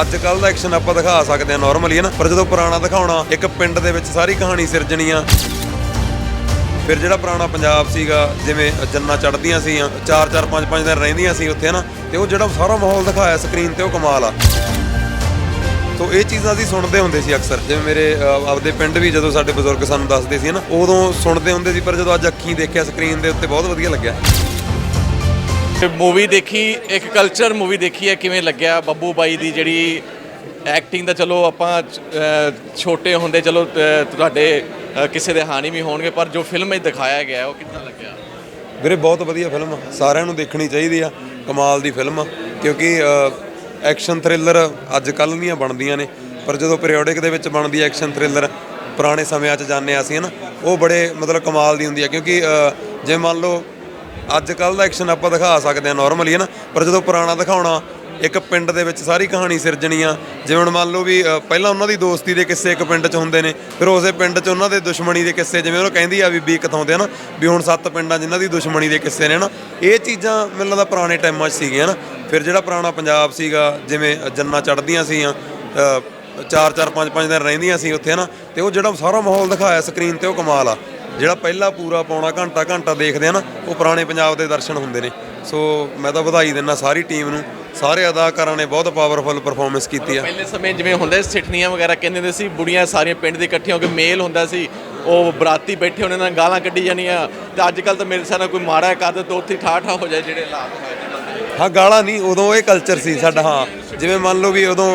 ਅੱਜ ਕੱਲ ਦਾ ਐਕਸ਼ਨ ਆਪਾਂ ਦਿਖਾ ਸਕਦੇ ਆ ਨਾਰਮਲੀ ਹੈ ਨਾ? ਪਰ ਜਦੋਂ ਪੁਰਾਣਾ ਦਿਖਾਉਣਾ, ਇੱਕ ਪਿੰਡ ਦੇ ਵਿੱਚ ਸਾਰੀ ਕਹਾਣੀ ਸਿਰਜਣੀ ਆ ਫਿਰ ਜਿਹੜਾ ਪੁਰਾਣਾ ਪੰਜਾਬ ਸੀਗਾ, ਜਿਵੇਂ ਜੰਨਾ ਚੜਦੀਆਂ ਸੀ ਚਾਰ ਚਾਰ, ਪੰਜ ਪੰਜ ਦਿਨ ਰਹਿੰਦੀਆਂ ਸੀ ਉੱਥੇ ਨਾ? ਤੇ ਉਹ ਜਿਹੜਾ ਸਾਰਾ ਮਾਹੌਲ ਦਿਖਾਇਆ ਸਕਰੀਨ ਤੇ, ਉਹ ਕਮਾਲ ਆ। ਸੋ ਇਹ ਚੀਜ਼ਾਂ ਅਸੀਂ ਸੁਣਦੇ ਹੁੰਦੇ ਸੀ ਅਕਸਰ। ਜਿਵੇਂ ਮੇਰੇ ਆਪਦੇ ਪਿੰਡ ਵੀ ਜਦੋਂ ਸਾਡੇ ਬਜ਼ੁਰਗ ਸਾਨੂੰ ਦੱਸਦੇ ਸੀ ਨਾ? ਉਦੋਂ ਸੁਣਦੇ ਹੁੰਦੇ ਸੀ, ਪਰ ਜਦੋਂ ਅੱਜ ਅੱਖੀਂ ਦੇਖਿਆ ਸਕਰੀਨ ਦੇ ਉੱਤੇ, ਬਹੁਤ ਵਧੀਆ ਲੱਗਿਆ। ਮੂਵੀ ਦੇਖੀ ਇੱਕ ਕਲਚਰ ਮੂਵੀ ਦੇਖੀ ਹੈ ਕਿਵੇਂ ਲੱਗਿਆ? ਬੱਬੂ ਬਾਈ ਦੀ ਜਿਹੜੀ ਐਕਟਿੰਗ ਦਾ ਚਲੋ ਆਪਾਂ ਅਹ, ਛੋਟੇ ਹੁੰਦੇ ਚਲੋ ਅਹ, ਤੁਹਾਡੇ ਅਹ, ਕਿਸੇ ਦੇ ਹਾਨੀ ਵੀ ਹੋਣਗੇ ਪਰ ਜੋ ਫਿਲਮ ਵਿੱਚ ਦਿਖਾਇਆ ਗਿਆ ਹੈ, ਉਹ ਕਿੰਨਾ ਲੱਗਿਆ? ਵੀਰੇ ਬਹੁਤ ਵਧੀਆ ਫਿਲਮ ਆ। ਸਾਰਿਆਂ ਨੂੰ ਦੇਖਣੀ ਚਾਹੀਦੀ ਆ ਕਮਾਲ ਦੀ ਫਿਲਮ ਆ। ਕਿਉਂਕਿ ਐਕਸ਼ਨ ਥ੍ਰਿਲਰ ਅੱਜ ਕੱਲ੍ਹ ਦੀਆਂ ਬਣਦੀਆਂ ਨੇ ਪਰ ਜਦੋਂ ਪੀਰੀਓਡਿਕ ਦੇ ਵਿੱਚ ਬਣਦੀ ਐਕਸ਼ਨ ਥ੍ਰਿਲਰ ਪੁਰਾਣੇ ਸਮਿਆਂ 'ਚ ਜਾਂਦੇ ਹਾਂ ਅਸੀਂ ਹਨਾ ਉਹ ਬੜੇ ਮਤਲਬ ਕਮਾਲ ਦੀ ਹੁੰਦੀ ਆ। ਕਿਉਂਕਿ ਅ, ਜੇ ਮੰਨ ਲਓ ਅੱਜ ਕੱਲ੍ਹ ਦਾ ਐਕਸ਼ਨ ਆਪਾਂ ਦਿਖਾ ਸਕਦੇ ਹਾਂ ਨਾਰਮਲੀ ਹੈ ਨਾ ਪਰ ਜਦੋਂ ਪੁਰਾਣਾ ਦਿਖਾਉਣਾ ਇੱਕ ਪਿੰਡ ਦੇ ਵਿੱਚ ਸਾਰੀ ਕਹਾਣੀ ਸਿਰਜਣੀ ਆ ਜਿਵੇਂ ਹੁਣ ਮੰਨ ਲਓ ਵੀ ਅ, ਪਹਿਲਾਂ ਉਹਨਾਂ ਦੀ ਦੋਸਤੀ ਦੇ ਕਿੱਸੇ ਇੱਕ ਪਿੰਡ 'ਚ ਹੁੰਦੇ ਨੇ ਫਿਰ ਉਸੇ ਪਿੰਡ 'ਚ ਉਹਨਾਂ ਦੇ ਦੁਸ਼ਮਣੀ ਦੇ ਕਿੱਸੇ ਜਿਵੇਂ ਉਹ ਕਹਿੰਦੀ ਆ ਵੀ ਬੀ ਕਥਾਉਂਦੇ ਆ ਨਾ ਵੀ ਹੁਣ ਸੱਤ ਪਿੰਡਾਂ ਜਿਨ੍ਹਾਂ ਦੀ ਦੁਸ਼ਮਣੀ ਦੇ ਕਿੱਸੇ ਨੇ ਨਾ ਇਹ ਚੀਜ਼ਾਂ ਮੈਨੂੰ ਲੱਗਦਾ ਪੁਰਾਣੇ ਟਾਈਮਾਂ 'ਚ ਸੀਗੀਆਂ ਨਾ ਫਿਰ ਜਿਹੜਾ ਪੁਰਾਣਾ ਪੰਜਾਬ ਸੀਗਾ ਜਿਵੇਂ ਜੰਨਾ ਚੜਦੀਆਂ ਸੀਆਂ ਅ, ਚਾਰ ਚਾਰ ਪੰਜ ਪੰਜ ਦਿਨ ਰਹਿੰਦੀਆਂ ਸੀ ਉੱਥੇ ਨਾ ਤੇ ਉਹ ਜਿਹੜਾ ਸਾਰਾ ਮਾਹੌਲ ਦਿਖਾਇਆ ਸਕਰੀਨ ਤੇ ਉਹ ਕਮਾਲ ਆ। ਜਿਹੜਾ ਪਹਿਲਾ ਪੂਰਾ ਪੌਣਾ ਘੰਟਾ ਘੰਟਾ ਦੇਖਦੇ ਆ ਨਾ ਉਹ ਪੁਰਾਣੇ ਪੰਜਾਬ ਦੇ ਦਰਸ਼ਨ ਹੁੰਦੇ ਨੇ। ਸੋ ਮੈਂ ਤਾਂ ਵਧਾਈ ਦਿੰਦਾ ਸਾਰੀ ਟੀਮ ਨੂੰ। ਸਾਰੇ ਅਦਾਕਾਰਾਂ ਨੇ ਬਹੁਤ ਪਾਵਰਫੁਲ ਪਰਫਾਰਮੈਂਸ ਕੀਤੀ ਆ। ਪਹਿਲੇ ਸਮੇਂ ਜਿਵੇਂ ਹੁੰਦੇ ਸਿੱਠਣੀਆਂ ਵਗੈਰਾ ਕਹਿੰਦੇ ਹੁੰਦੇ ਸੀ ਬੁੜੀਆਂ ਸਾਰੀਆਂ ਪਿੰਡ ਦੇ ਇਕੱਠੀਆਂ ਹੋ ਕੇ ਮੇਲ ਹੁੰਦਾ ਸੀ। ਉਹ ਬਰਾਤੀ ਬੈਠੇ ਉਹਨਾਂ ਨਾਲ ਗਾਲਾਂ ਕੱਢੀ ਜਾਣੀਆਂ। ਤੇ ਅੱਜ ਕੱਲ ਤਾਂ ਮੇਰੇ ਨਾਲ ਕੋਈ ਮਾੜਾ ਕਰ ਦੋ ਉੱਥੇ ਠਾ ਠਾ ਹੋ ਜਾਏ ਜਿਹੜੇ ਹਾਲਾਤ ਹਾਂ ਗਾਲਾਂ ਨਹੀਂ ਉਦੋਂ ਇਹ ਕਲਚਰ ਸੀ ਸਾਡਾ ਹਾਂ। ਜਿਵੇਂ ਮੰਨ ਲਓ ਵੀ ਉਦੋਂ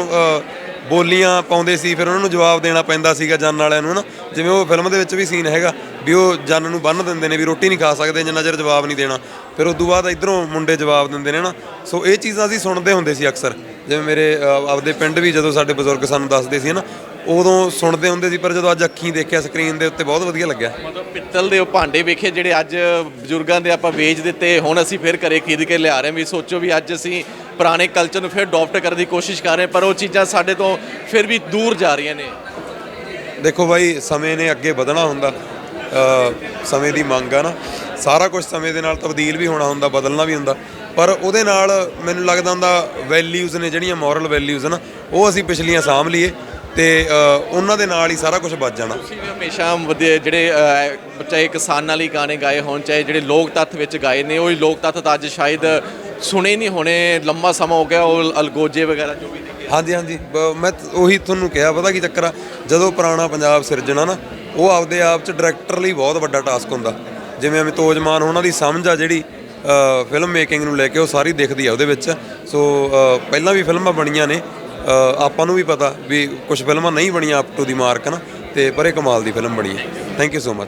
ਬੋਲੀਆਂ ਪਾਉਂਦੇ ਸੀ, ਫਿਰ ਉਹਨਾਂ ਨੂੰ ਜਵਾਬ ਦੇਣਾ ਪੈਂਦਾ ਸੀਗਾ ਜਨ ਵਾਲਿਆਂ ਨੂੰ ਨਾ ਜਿਵੇਂ ਉਹ ਫਿਲਮ ਦੇ ਵਿੱਚ ਵੀ ਸੀਨ ਹੈਗਾ ਵੀ ਉਹ ਜਨ ਨੂੰ ਬੰਨ ਦਿੰਦੇ ਨੇ ਵੀ ਰੋਟੀ ਨਹੀਂ ਖਾ ਸਕਦੇ, ਜਿੰਨਾ ਚਿਰ ਜਵਾਬ ਨਹੀਂ ਦੇਣਾ। ਫਿਰ ਉਸ ਤੋਂ ਬਾਅਦ ਇਧਰੋਂ ਮੁੰਡੇ ਜਵਾਬ ਦਿੰਦੇ ਨੇ ਨਾ ਸੋ ਇਹ ਚੀਜ਼ਾਂ ਅਸੀਂ ਸੁਣਦੇ ਹੁੰਦੇ ਸੀ ਅਕਸਰ। ਜਿਵੇਂ ਮੇਰੇ ਆਪਦੇ ਪਿੰਡ ਵੀ ਜਦੋਂ ਸਾਡੇ ਬਜ਼ੁਰਗ ਸਾਨੂੰ ਦੱਸਦੇ ਸੀ ਨਾ ਉਦੋਂ ਸੁਣਦੇ ਹੁੰਦੇ ਸੀ ਪਰ ਜਦੋਂ ਅੱਜ ਅੱਖੀਂ ਦੇਖਿਆ ਸਕਰੀਨ ਦੇ ਉੱਤੇ ਬਹੁਤ ਵਧੀਆ ਲੱਗਿਆ। ਮਤਲਬ ਪਿੱਤਲ ਦੇ ਉਹ ਭਾਂਡੇ ਵੇਖੇ ਜਿਹੜੇ ਅੱਜ ਬਜ਼ੁਰਗਾਂ ਦੇ ਆਪਾਂ ਵੇਚ ਦਿੱਤੇ ਹੁਣ ਅਸੀਂ ਫਿਰ ਘਰੇ ਖਰੀਦ ਕੇ ਲਿਆ ਰਹੇ ਹਾਂ। ਵੀ ਸੋਚੋ ਵੀ ਅੱਜ ਅਸੀਂ ਪੁਰਾਣੇ ਕਲਚਰ ਨੂੰ ਫਿਰ ਅਡਾਪਟ ਕਰਨ ਦੀ ਕੋਸ਼ਿਸ਼ ਕਰ ਰਹੇ ਪਰ ਉਹ ਚੀਜ਼ਾਂ ਸਾਡੇ ਤੋਂ ਫਿਰ ਵੀ ਦੂਰ ਜਾ ਰਹੀਆਂ ਨੇ। ਦੇਖੋ ਬਾਈ ਸਮੇਂ ਨੇ ਅੱਗੇ ਵਧਣਾ ਹੁੰਦਾ। ਸਮੇਂ ਦੀ ਮੰਗ ਆ ਨਾ। ਸਾਰਾ ਕੁਝ ਸਮੇਂ ਦੇ ਨਾਲ ਤਬਦੀਲ ਵੀ ਹੋਣਾ ਹੁੰਦਾ ਬਦਲਣਾ ਵੀ ਹੁੰਦਾ। ਪਰ ਉਹਦੇ ਨਾਲ ਮੈਨੂੰ ਲੱਗਦਾ ਹੁੰਦਾ ਵੈਲਿਊਜ਼ ਨੇ ਜਿਹੜੀਆਂ ਮੋਰਲ ਵੈਲਿਊਜ਼ ਨਾ ਉਹ ਅਸੀਂ ਪਿਛਲੀਆਂ ਸਾਂਭ ਲਈਏ। ਤੇ ਉਹਨਾਂ ਦੇ ਨਾਲ ਹੀ ਸਾਰਾ ਕੁਝ ਬਚ ਜਾਣਾ। ਤੁਸੀਂ ਵੀ ਹਮੇਸ਼ਾ ਵਧੀਆ ਜਿਹੜੇ ਚਾਹੇ ਕਿਸਾਨਾਂ ਲਈ ਗਾਣੇ ਗਾਏ ਹੋਣ ਚਾਹੇ ਜਿਹੜੇ ਲੋਕ ਤੱਤ ਵਿੱਚ ਗਾਏ ਨੇ ਉਹ ਹੀ ਲੋਕ ਤੱਤ ਤਾਂ ਅੱਜ ਸ਼ਾਇਦ ਸੁਣੇ ਨਹੀਂ ਹੋਣੇ ਲੰਮਾ ਸਮਾਂ ਹੋ ਗਿਆ ਉਹ ਅਲਗੋਜੇ ਵਗੈਰਾ ਜੋ ਵੀ ਹਾਂਜੀ ਹਾਂਜੀ। ਮੈਂ ਉਹੀ ਤੁਹਾਨੂੰ ਕਿਹਾ ਪਤਾ ਕੀ ਚੱਕਰ ਆ? ਜਦੋਂ ਪੁਰਾਣਾ ਪੰਜਾਬ ਸਿਰਜਣਾ ਨਾ ਉਹ ਆਪਦੇ ਆਪ ਚ ਡਾਇਰੈਕਟਰ ਲਈ ਬਹੁਤ ਵੱਡਾ ਟਾਸਕ ਹੁੰਦਾ। ਜਿਵੇਂ ਅਮਿਤੋਜ ਮਾਨ ਉਹਨਾਂ ਦੀ ਸਮਝ ਆ ਜਿਹੜੀ ਫਿਲਮ ਮੇਕਿੰਗ ਨੂੰ ਲੈ ਕੇ ਉਹ ਸਾਰੀ ਦਿਖਦੀ ਆ ਉਹਦੇ ਵਿੱਚ। ਸੋ ਪਹਿਲਾਂ ਵੀ ਫਿਲਮਾਂ ਬਣੀਆਂ ਨੇ ਆਪਾਂ ਨੂੰ ਵੀ ਪਤਾ ਵੀ ਕੁਝ ਫਿਲਮਾਂ ਨਹੀਂ ਬਣੀਆਂ ਅਪ ਟੂ ਦੀ ਮਾਰਕ ਨਾ ਤੇ ਪਰ ਇਹ ਕਮਾਲ ਦੀ ਫਿਲਮ ਬਣੀ ਹੈ। Thank you so much